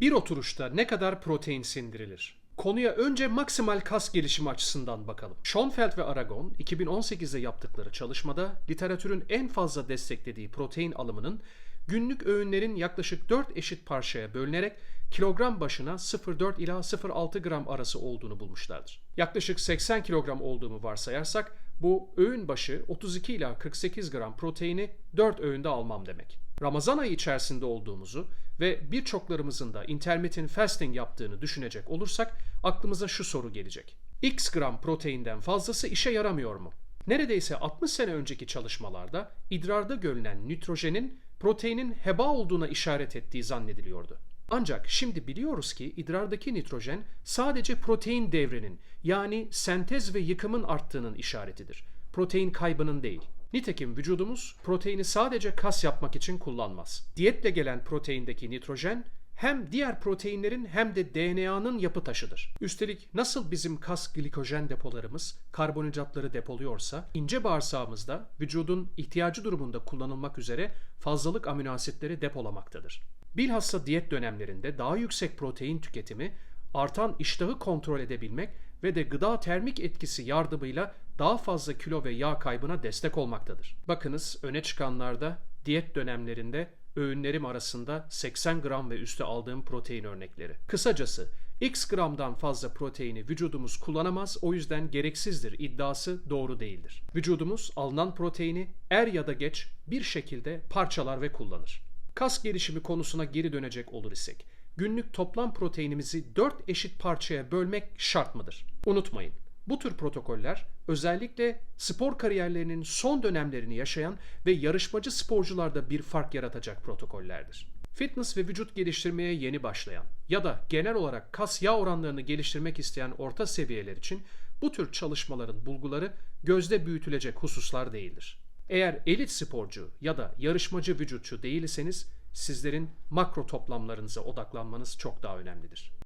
Bir oturuşta ne kadar protein sindirilir? Konuya önce maksimal kas gelişimi açısından bakalım. Schoenfeld ve Aragon 2018'de yaptıkları çalışmada literatürün en fazla desteklediği protein alımının günlük öğünlerin yaklaşık 4 eşit parçaya bölünerek kilogram başına 0,4 ila 0,6 gram arası olduğunu bulmuşlardır. Yaklaşık 80 kilogram olduğumu varsayarsak bu öğün başı 32 ila 48 gram proteini 4 öğünde almam demek. Ramazan ayı içerisinde olduğumuzu ve birçoklarımızın da intermittent fasting yaptığını düşünecek olursak aklımıza şu soru gelecek. X gram proteinden fazlası işe yaramıyor mu? Neredeyse 60 sene önceki çalışmalarda idrarda görülen nitrojenin proteinin heba olduğuna işaret ettiği zannediliyordu. Ancak şimdi biliyoruz ki idrardaki nitrojen sadece protein devrinin yani sentez ve yıkımın arttığının işaretidir. Protein kaybının değil. Nitekim vücudumuz proteini sadece kas yapmak için kullanmaz. Diyetle gelen proteindeki nitrojen hem diğer proteinlerin hem de DNA'nın yapı taşıdır. Üstelik nasıl bizim kas glikojen depolarımız karbonhidratları depoluyorsa, ince bağırsağımızda vücudun ihtiyacı durumunda kullanılmak üzere fazlalık amino asitleri depolamaktadır. Bilhassa diyet dönemlerinde daha yüksek protein tüketimi, artan iştahı kontrol edebilmek ve de gıda termik etkisi yardımıyla daha fazla kilo ve yağ kaybına destek olmaktadır. Bakınız öne çıkanlarda diyet dönemlerinde öğünlerim arasında 80 gram ve üstü aldığım protein örnekleri. Kısacası X gramdan fazla proteini vücudumuz kullanamaz o yüzden gereksizdir iddiası doğru değildir. Vücudumuz alınan proteini er ya da geç bir şekilde parçalar ve kullanır. Kas gelişimi konusuna geri dönecek olur isek, günlük toplam proteinimizi 4 eşit parçaya bölmek şart mıdır? Unutmayın, bu tür protokoller özellikle spor kariyerlerinin son dönemlerini yaşayan ve yarışmacı sporcularda bir fark yaratacak protokollerdir. Fitness ve vücut geliştirmeye yeni başlayan ya da genel olarak kas yağ oranlarını geliştirmek isteyen orta seviyeler için bu tür çalışmaların bulguları gözde büyütülecek hususlar değildir. Eğer elit sporcu ya da yarışmacı vücutçu değilseniz sizlerin makro toplamlarınıza odaklanmanız çok daha önemlidir.